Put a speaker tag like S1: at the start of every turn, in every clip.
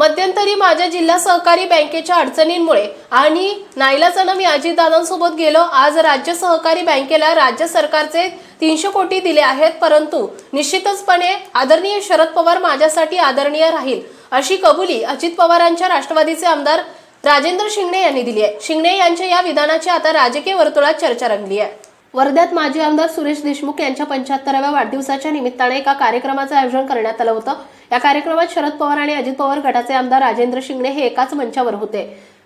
S1: मध्यंतरी माझ्या जिल्हा सहकारी बँकेच्या अडचणींमुळे आणि नाईलाजानं मी अजितदादांसोबत गेलो. आज राज्य सहकारी बँकेला राज्य सरकारचे तीनशे कोटी दिले आहेत परंतु निश्चितचपणे आदरणीय शरद पवार माझ्यासाठी आदरणीय राहील अशी कबुली अजित पवारांच्या राष्ट्रवादीचे आमदार राजेंद्र शिंगणे यांनी दिली आहे. शिंगणे यांच्या या विधानाची आता राजकीय वर्तुळात चर्चा रंगली आहे. वर्ध्यात माजी आमदार सुरेश देशमुख यांच्या पंच्याहत्तराव्या वाढदिवसाच्या निमित्ताने एका कार्यक्रमाचं आयोजन करण्यात आलं होतं. या कार्यक्रमात शरद पवार आणि अजित पवार गटाचे आमदार राजेंद्र शिंगणे हे एकाच मंचावर होते.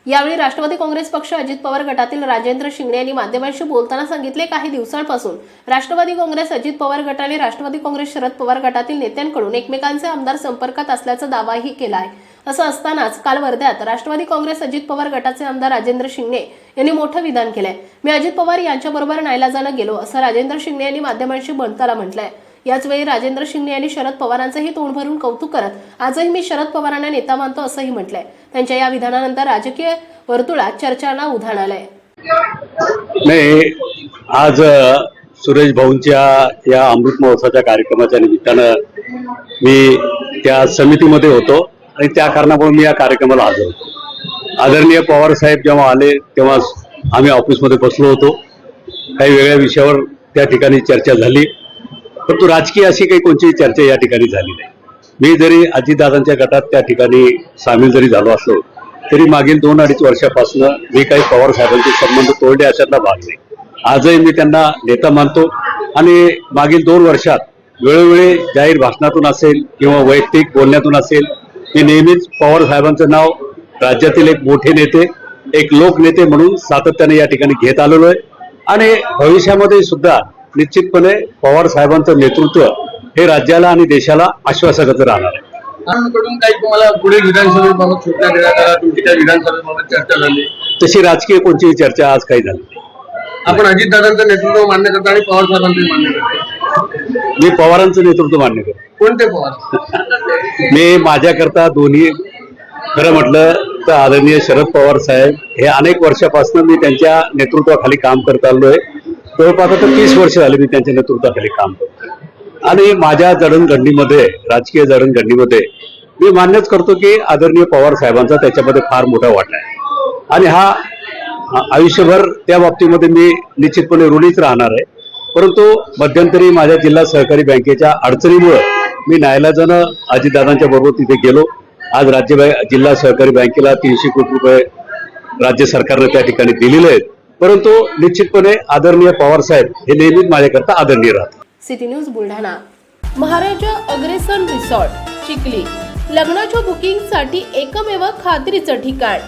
S1: यावेळी राष्ट्रवादी काँग्रेस पक्ष अजित पवार गटातील राजेंद्र शिंगणे यांनी माध्यमांशी बोलताना सांगितले काही दिवसांपासून राष्ट्रवादी काँग्रेस अजित पवार गट आणि राष्ट्रवादी काँग्रेस शरद पवार गटातील नेत्यांकडून एकमेकांचे आमदार संपर्कात असल्याचा दावाही केला आहे. असं असतानाच काल वर्ध्यात राष्ट्रवादी काँग्रेस अजित पवार गटाचे आमदार राजेंद्र शिंगणे यांनी मोठं विधान केलंय. मी अजित पवार यांच्याबरोबर नाईलाजानं गेलो असं राजेंद्र शिंगणे यांनी माध्यमांशी बोलताना म्हटलंय. याच वेळी राजेंद्र शिंगणे यांनी शरद पवारांचंही तोंड भरून कौतुक करत आजही मी शरद पवारांना नेता मानतो असंही म्हटलंय. त्यांच्या या विधानानंतर राजकीय वर्तुळात चर्चांना उधाण आलंय.
S2: नाही आज सुरेश भाऊंच्या या अमृत महोत्सवाच्या कार्यक्रमाच्या निमित्तानं मी त्या समितीमध्ये होतो. आणि त्या कारणामुळे मी या कार्यक्रमाला हजर होतो. आदरणीय पवार साहेब जेव्हा आले तेव्हा आम्ही ऑफिसमध्ये बसलो होतो. काही वेगळ्या विषयावर त्या ठिकाणी चर्चा झाली. परंतु राजकीय अशी काही कोणतीही चर्चा या ठिकाणी झाली नाही. मी जरी अजितदादांच्या गटात त्या ठिकाणी सामील जरी झालो असलो तरी मागील दोन अडीच वर्षापासून मी काही पवार साहेबांचे संबंध तोडले अशातला भाग नाही. आजही मी त्यांना नेता मानतो आणि मागील दोन वर्षात वेळोवेळी जाहीर भाषणातून असेल किंवा वैयक्तिक बोलण्यातून असेल मी नेहमीच पवार साहेबांचं नाव राज्यातील एक मोठे नेते एक लोकनेते म्हणून सातत्याने या ठिकाणी घेत आलेलो आहे. आणि भविष्यामध्ये सुद्धा निश्चितपणे पवार साहेबांचं नेतृत्व हे राज्याला आणि देशाला आश्वासकाचं राहणार आहे.
S3: कडून काही तुम्हाला पुढे विधानसभेबाबत देण्यात आल्या तुमची त्या विधानसभेबाबत चर्चा झाली.
S2: तशी राजकीय कोणतीही चर्चा आज काही झाली.
S3: आपण अजितदादांचं नेतृत्व मान्य करता आणि पवार साहेबांचं मान्य करतो.
S2: मी पवारांचं नेतृत्व मान्य करतो.
S3: कोणते पवार?
S2: मी माझ्याकरता दोन्ही खरं म्हटलं तर आदरणीय शरद पवार साहेब हे अनेक वर्षापासून मी त्यांच्या नेतृत्वाखाली काम करत आलो आहे. जवळपास आता तीस वर्ष झाले मी त्यांच्या नेतृत्वाखाली काम करतो आणि माझ्या जडणघडणीमध्ये राजकीय जडणघडणीमध्ये मी मान्यच करतो की आदरणीय पवार साहेबांचा त्याच्यामध्ये फार मोठा वाटा आहे. आणि हा आयुष्यभर त्या बाबतीमध्ये मी निश्चितपणे ऋणीच राहणार आहे. परंतु मध्यंतरी माझ्या जिल्हा सहकारी बँकेच्या अडचणीमुळं मी नायलाजानं अजितदादांच्या बरोबर तिथे गेलो. आज राज्य बँक जिल्हा सहकारी बँकेला तीनशे कोटी रुपये राज्य सरकारनं त्या ठिकाणी दिलेले आहेत. परंतु निश्चितपणे आदरणीय पवार साहेब हे नेहमीच माझ्याकरता आदरणीय राहतात.
S1: City news Buldhana. Maharaja Agrasen resort Chikhli. लग्नाच्या बुकिंगसाठी एकमेव खात्रीचं ठिकाण.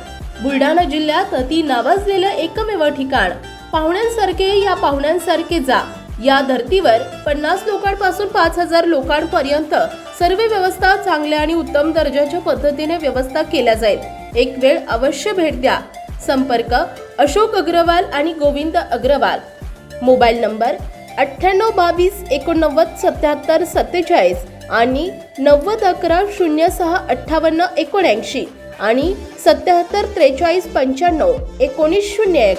S1: बुलढाणा जिल्ह्यात अति नावाजलेलं एकमेव ठिकाण. पाहुण्यांसारखे या पाहुण्यांसारखे जा. या धर्तीवर पन्नास लोकांपासून पाच हजार लोकांपर्यंत सर्व व्यवस्था चांगल्या आणि उत्तम दर्जाच्या पद्धतीने व्यवस्था केल्या जाईल. एक वेळ अवश्य भेट द्या. संपर्क अशोक अग्रवाल आणि गोविंद अग्रवाल. मोबाईल नंबर अठ्ठ्याण्णव बावीस एकोणनव्वद सत्याहत्तर सत्तेचाळीस आणि नव्वद अकरा शून्य सहा अठ्ठावन्न एकोणऐंशी आणि सत्याहत्तर त्रेचाळीस पंच्याण्णव एकोणीस शून्य एक.